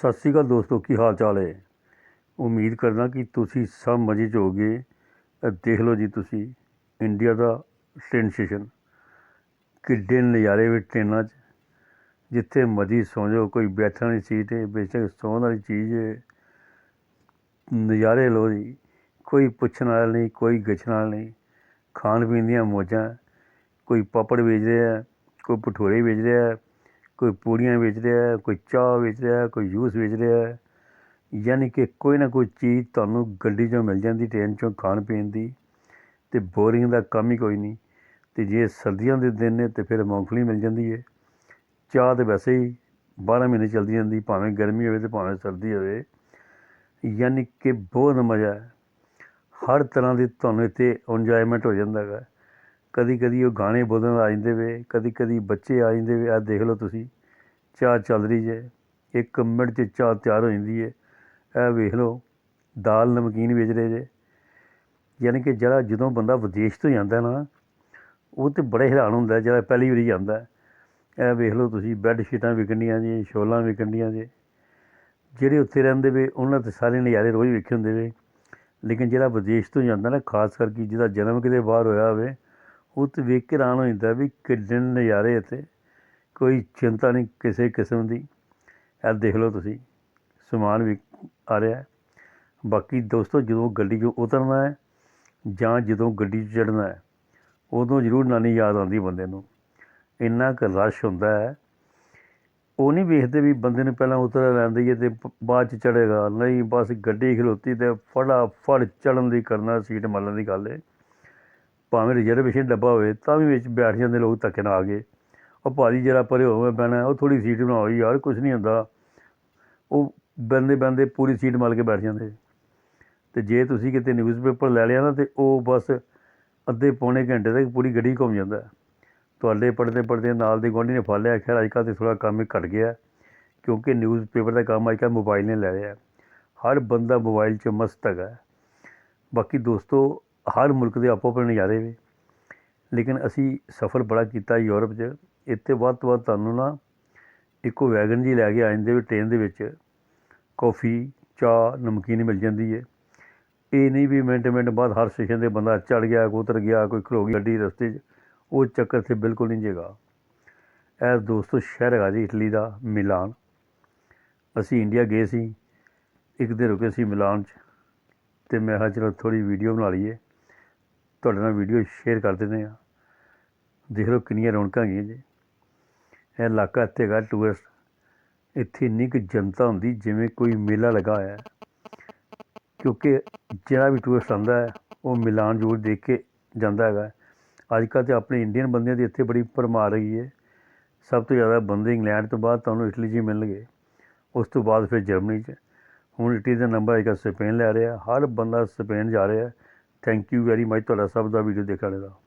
ਸਤਿ ਸ਼੍ਰੀ ਅਕਾਲ ਦੋਸਤੋ, ਕੀ ਹਾਲ ਚਾਲ ਹੈ? ਉਮੀਦ ਕਰਦਾ ਕਿ ਤੁਸੀਂ ਸਭ ਮਜ਼ੇ 'ਚ ਹੋਗੇ ਇਹ ਦੇਖ ਲਓ ਜੀ ਤੁਸੀਂ, ਇੰਡੀਆ ਦਾ ਟ੍ਰੇਨ ਸਟੇਸ਼ਨ ਕਿੱਡੇ ਨਜ਼ਾਰੇ ਵਿੱਚ ਟ੍ਰੇਨਾਂ 'ਚ, ਜਿੱਥੇ ਮਰਜ਼ੀ ਸੌਂ ਜਾਓ, ਕੋਈ ਬੈਠਣ ਵਾਲੀ ਸੀਟ ਹੈ, ਬੇਸ਼ੱਕ ਸੌਣ ਵਾਲੀ ਚੀਜ਼ ਹੈ। ਨਜ਼ਾਰੇ ਲਓ ਜੀ, ਕੋਈ ਪੁੱਛਣ ਵਾਲਾ ਨਹੀਂ, ਕੋਈ ਗਿੱਛਣ ਵਾਲਾ ਨਹੀਂ। ਖਾਣ ਪੀਣ ਦੀਆਂ ਮੌਜਾਂ, ਕੋਈ ਪਾਪੜ ਵੇਚ ਰਿਹਾ, ਕੋਈ ਭਟੂਰੇ ਵੇਚ ਰਿਹਾ ਕੋਈ ਪੂੜੀਆਂ ਵੇਚ ਰਿਹਾ ਕੋਈ ਚਾਹ ਵੇਚ ਰਿਹਾ ਕੋਈ ਜੂਸ ਵੇਚ ਰਿਹਾ ਯਾਨੀ ਕਿ ਕੋਈ ਨਾ ਕੋਈ ਚੀਜ਼ ਤੁਹਾਨੂੰ ਗੱਡੀ 'ਚੋਂ ਮਿਲ ਜਾਂਦੀ, ਟ੍ਰੇਨ 'ਚੋਂ ਖਾਣ ਪੀਣ ਦੀ। ਅਤੇ ਬੋਰਿੰਗ ਦਾ ਕੰਮ ਹੀ ਕੋਈ ਨਹੀਂ। ਅਤੇ ਜੇ ਸਰਦੀਆਂ ਦੇ ਦਿਨ ਨੇ ਤਾਂ ਫਿਰ ਮੂੰਗਫਲੀ ਮਿਲ ਜਾਂਦੀ ਹੈ ਚਾਹ ਤਾਂ ਵੈਸੇ ਹੀ ਬਾਰ੍ਹਾਂ ਮਹੀਨੇ ਚੱਲਦੀ ਜਾਂਦੀ, ਭਾਵੇਂ ਗਰਮੀ ਹੋਵੇ ਅਤੇ ਭਾਵੇਂ ਸਰਦੀ ਹੋਵੇ। ਯਾਨੀ ਕਿ ਬਹੁਤ ਮਜ਼ਾ ਹੈ। ਹਰ ਤਰ੍ਹਾਂ ਦੀ ਤੁਹਾਨੂੰ ਇੱਥੇ ਇੰਜੋਇਮੈਂਟ ਹੋ ਜਾਂਦਾ ਹੈਗਾ। ਕਦੀ ਕਦੀ ਉਹ ਗਾਣੇ ਬੋਲਣ ਆ ਜਾਂਦੇ ਵੇ ਕਦੀ ਕਦੀ ਬੱਚੇ ਆ ਜਾਂਦੇ ਵੇ ਆ ਦੇਖ ਲਓ ਤੁਸੀਂ, ਚਾਹ ਚੱਲ ਰਹੀ ਜੇ, ਇੱਕ ਮਿੰਟ 'ਚ ਚਾਹ ਤਿਆਰ ਹੋ ਜਾਂਦੀ ਹੈ ਇਹ ਵੇਖ ਲਓ, ਦਾਲ ਨਮਕੀਨ ਵੇਚ ਰਹੇ ਜੇ। ਯਾਨੀ ਕਿ ਜਿਹੜਾ ਜਦੋਂ ਬੰਦਾ ਵਿਦੇਸ਼ ਤੋਂ ਜਾਂਦਾ ਨਾ, ਉਹ ਤੇ ਬੜਾ ਹੈਰਾਨ ਹੁੰਦਾ ਜਿਹੜਾ ਪਹਿਲੀ ਵਾਰੀ ਜਾਂਦਾ। ਇਹ ਵੇਖ ਲਓ ਤੁਸੀਂ, ਬੈੱਡ ਸ਼ੀਟਾਂ ਵਿਕਣੀਆਂ ਜੀ, ਸ਼ੋਲਾਂ ਵਿਕਣੀਆਂ ਜੀ। ਜਿਹੜੇ ਉੱਥੇ ਰਹਿੰਦੇ ਵੇ, ਉਹਨਾਂ ਤੇ ਸਾਰੇ ਨਜ਼ਾਰੇ ਰੋਜ਼ ਵੇਖੇ ਹੁੰਦੇ ਵੇ। ਲੇਕਿਨ ਜਿਹੜਾ ਵਿਦੇਸ਼ ਤੋਂ ਜਾਂਦਾ ਨਾ, ਖਾਸ ਕਰਕੇ ਜਿਹਦਾ ਜਨਮ ਕਿਤੇ ਬਾਹਰ ਹੋਇਆ ਹੋਵੇ ਉਹ ਤੇ ਵੇਖ ਕੇ ਹੈਰਾਨ ਹੋ ਜਾਂਦਾ ਵੀ ਕਿੰਨੇ ਨਜ਼ਾਰੇ ਇੱਥੇ। ਕੋਈ ਚਿੰਤਾ ਨਹੀਂ ਕਿਸੇ ਕਿਸਮ ਦੀ। ਇਹ ਦੇਖ ਲਓ ਤੁਸੀਂ, ਸਮਾਨ ਵੀ ਆ ਰਿਹਾ ਬਾਕੀ ਦੋਸਤੋ, ਜਦੋਂ ਗੱਡੀ 'ਚੋਂ ਉਤਰਨਾ ਹੈ ਜਾਂ ਜਦੋਂ ਗੱਡੀ 'ਚ ਚੜ੍ਹਨਾ ਹੈ, ਉਦੋਂ ਜ਼ਰੂਰ ਨਾਨੀ ਯਾਦ ਆਉਂਦੀ ਬੰਦੇ ਨੂੰ। ਇੰਨਾ ਕੁ ਰਸ਼ ਹੁੰਦਾ ਹੈ। ਉਹ ਨਹੀਂ ਵੇਖਦੇ ਵੀ ਬੰਦੇ ਨੂੰ ਪਹਿਲਾਂ ਉਤਰ ਲੈਂਦੀ ਹੈ ਤੇ ਬਾਅਦ ਚ ਚੜੇਗਾ ਨਹੀਂ, ਬਸ ਗੱਡੀ ਖਲੋਤੀ ਤੇ ਫਟਾਫਟ ਚੜਨ ਦੀ ਕਰਨਾ, ਸੀਟ ਮੱਲਣ ਦੀ ਗੱਲ ਹੈ ਭਾਵੇਂ ਰਿਜ਼ਰਵੇਸ਼ਨ ਡੱਬਾ ਹੋਵੇ, ਤਾਂ ਵੀ ਵਿੱਚ ਬੈਠ ਜਾਂਦੇ ਲੋਕ ਧੱਕੇ ਨਾਲ ਆ ਗਏ। ਉਹ ਭਾਜੀ ਜਰਾ ਪਰੇ ਹੋਵੇ ਬਹਿਣਾ ਉਹ ਥੋੜੀ ਸੀਟ ਬਣਾਓ, ਯਾਰ ਕੁਝ ਨਹੀਂ ਹੁੰਦਾ। ਉਹ ਬੰਦੇ ਬੰਦੇ ਪੂਰੀ ਸੀਟ ਮਲ ਕੇ ਬੈਠ ਜਾਂਦੇ। ਤੇ ਜੇ ਤੁਸੀਂ ਕਿਤੇ ਨਿਊਜ਼ਪੇਪਰ ਲੈ ਲਿਆ ਨਾ, ਤੇ ਉਹ ਬਸ ਅੱਧੇ ਪੌਣੇ ਘੰਟੇ ਤੱਕ ਪੂਰੀ ਗੱਡੀ ਘੁੰਮ ਜਾਂਦਾ। ਤੁਹਾਡੇ ਪੜਦੇ ਪੜਦੇ ਨਾਲ ਦੇ ਗੁਆਂਢੀ ਨੇ ਫੜ ਲਿਆ, ਖੈਰ ਅੱਜ ਕੱਲ੍ਹ ਤੇ ਥੋੜ੍ਹਾ ਕੰਮ ਹੀ ਘਟ ਗਿਆ ਕਿਉਂਕਿ ਨਿਊਜ਼ਪੇਪਰ ਦਾ ਕੰਮ ਅੱਜ ਕੱਲ੍ਹ ਮੋਬਾਈਲ ਨੇ ਲੈ ਲਿਆ। ਹਰ ਬੰਦਾ ਮੋਬਾਈਲ 'ਚ ਮਸਤ ਹੈਗਾ। ਬਾਕੀ ਦੋਸਤੋ ਹਰ ਮੁਲਕ ਦੇ ਆਪੋ ਆਪਣੇ ਨਜ਼ਾਰੇ ਵੇ ਲੇਕਿਨ ਅਸੀਂ ਸਫ਼ਰ ਬੜਾ ਕੀਤਾ ਯੂਰਪ 'ਚ। ਇੱਥੇ ਵੱਧ ਤੋਂ ਵੱਧ ਤੁਹਾਨੂੰ ਨਾ ਇੱਕੋ ਵੈਗਨ ਜੀ ਲੈ ਕੇ ਆ ਜਾਂਦੇ ਵੀ ਟ੍ਰੇਨ ਦੇ ਵਿੱਚ। ਕੌਫੀ, ਚਾਹ, ਨਮਕੀਨ ਮਿਲ ਜਾਂਦੀ ਹੈ ਇਹ ਨਹੀਂ ਵੀ ਮਿੰਟ ਮਿੰਟ ਬਾਅਦ ਹਰ ਸਟੇਸ਼ਨ ਤੇ ਬੰਦਾ ਚੜ ਗਿਆ ਕੋਈ ਉਤਰ ਗਿਆ, ਕੋਈ ਖਲੋ ਗਿਆ ਗੱਡੀ ਰਸਤੇ 'ਚ। ਉਹ ਚੱਕਰ ਤੇ ਬਿਲਕੁਲ ਨਹੀਂ ਜੇਗਾ। ਇਹ ਦੋਸਤੋ, ਸ਼ਹਿਰ ਹੈਗਾ ਜੀ ਇਟਲੀ ਦਾ, ਮਿਲਾਨ। ਅਸੀਂ ਇੰਡੀਆ ਗਏ ਸੀ। ਇੱਕ ਦਿਨ ਰੁਕੇ ਸੀ ਮਿਲਾਨ 'ਚ। ਤੇ ਮੈਂ ਕਿਹਾ ਚਲੋ ਥੋੜੀ ਵੀਡੀਓ ਬਣਾ ਲਈਏ। ਤੁਹਾਡੇ ਨਾਲ ਵੀਡੀਓ ਸ਼ੇਅਰ ਕਰ ਦਿੰਦੇ ਆ ਦੇਖ ਲਓ ਕਿੰਨੀਆਂ ਰੌਣਕਾਂ ਹੈਗੀਆਂ ਜੀ। ਇਹ ਇਲਾਕਾ ਇੱਥੇ ਹੈਗਾ ਟੂਰਿਸਟ ਇੱਥੇ ਇੰਨੀ ਕੁ ਜਨਤਾ ਹੁੰਦੀ ਜਿਵੇਂ ਕੋਈ ਮੇਲਾ ਲੱਗਾ ਹੋਇਆ ਕਿਉਂਕਿ ਜਿਹੜਾ ਵੀ ਟੂਰਿਸਟ ਆਉਂਦਾ ਹੈ, ਉਹ ਮਿਲਾਨ ਜ਼ਰੂਰ ਦੇਖ ਕੇ ਜਾਂਦਾ ਹੈਗਾ ਅੱਜ ਕੱਲ੍ਹ ਤੇ ਆਪਣੇ ਇੰਡੀਅਨ ਬੰਦਿਆਂ ਦੀ ਇੱਥੇ ਬੜੀ ਭਰਮਾਰ ਰਹੀ ਹੈ। ਸਭ ਤੋਂ ਜ਼ਿਆਦਾ ਬੰਦੇ ਇੰਗਲੈਂਡ ਤੋਂ ਬਾਅਦ ਤੁਹਾਨੂੰ ਇਟਲੀ 'ਚ ਹੀ ਮਿਲਣਗੇ। ਉਸ ਤੋਂ ਬਾਅਦ ਫਿਰ ਜਰਮਨੀ 'ਚ। ਹੁਣ ਇਟਲੀ ਦਾ ਨੰਬਰ ਅੱਜ ਕੱਲ੍ਹ ਸਪੇਨ ਲੈ ਰਿਹਾ। ਹਰ ਬੰਦਾ ਸਪੇਨ ਜਾ ਰਿਹਾ ਥੈਂਕ ਯੂ ਵੈਰੀ ਮੱਚ ਤੁਹਾਡਾ ਸਭ ਦਾ ਵੀਡੀਓ ਦੇਖਣ ਦਾ।